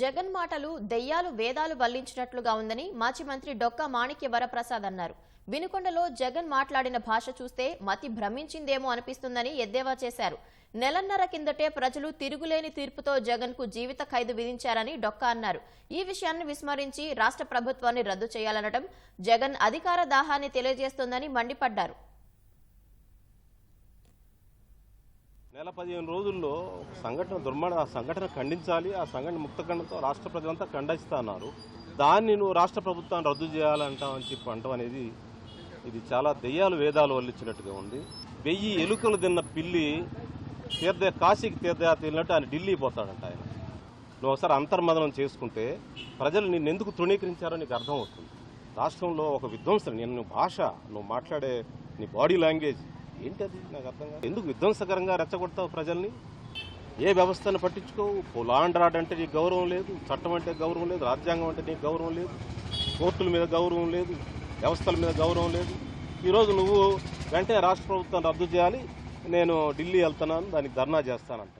జగన్ మాటలు దెయ్యాలు వేదాలు వల్లించినట్లుగా ఉందని మాజీ మంత్రి డొక్కా మాణిక్య వరప్రసాద్ అన్నారు. వినుకొండలో జగన్ మాట్లాడిన భాష చూస్తే మతి భ్రమించిందేమో అనిపిస్తుందని ఎద్దేవా చేశారు. నెలన్నర కిందటే ప్రజలు తిరుగులేని తీర్పుతో జగన్కు జీవిత ఖైదు విధించారని డొక్కా అన్నారు. ఈ విషయాన్ని విస్మరించి రాష్ట్ర ప్రభుత్వాన్ని రద్దు చేయాలనడం జగన్ అధికార దాహాన్ని తెలియజేస్తోందని మండిపడ్డారు. నెల పదిహేను రోజుల్లో సంఘటన దుర్మరణ ఆ సంఘటన ఖండించాలి ఆ సంఘటన ముక్తఖండంతో రాష్ట్ర ప్రజలంతా ఖండిస్తా అన్నారు దాన్ని నువ్వు రాష్ట్ర ప్రభుత్వాన్ని రద్దు చేయాలంటావని చెప్పి అంటాం అనేది ఇది చాలా దెయ్యాలు వేదాలు వల్లించినట్టుగా ఉంది. వెయ్యి ఎలుకలు తిన్న పిల్లి తీర్థ కాశీకి తీర్థయాత్ర వెళ్ళినట్టు ఆయన ఢిల్లీ పోతాడంట ఆయన. నువ్వు ఒకసారి అంతర్మదనం చేసుకుంటే ప్రజలు నిన్ను ఎందుకు తృణీకరించారో నీకు అర్థం అవుతుంది. రాష్ట్రంలో ఒక విధ్వంసం నేను భాష నువ్వు మాట్లాడే నీ బాడీ లాంగ్వేజ్ ఏంటది? నాకు అర్థం కాదు. ఎందుకు విధ్వంసకరంగా రెచ్చగొడతావు ప్రజల్ని? ఏ వ్యవస్థను పట్టించుకోవు? లాండ్ రాడ్ అంటే నీకు గౌరవం లేదు చట్టం అంటే గౌరవం లేదు రాజ్యాంగం అంటే నీకు గౌరవం లేదు కోర్టుల మీద గౌరవం లేదు వ్యవస్థల మీద గౌరవం లేదు. ఈరోజు నువ్వు వెంటనే రాష్ట్ర ప్రభుత్వం రద్దు చేయాలి నేను ఢిల్లీ వెళ్తున్నాను దానికి ధర్నా చేస్తానంట.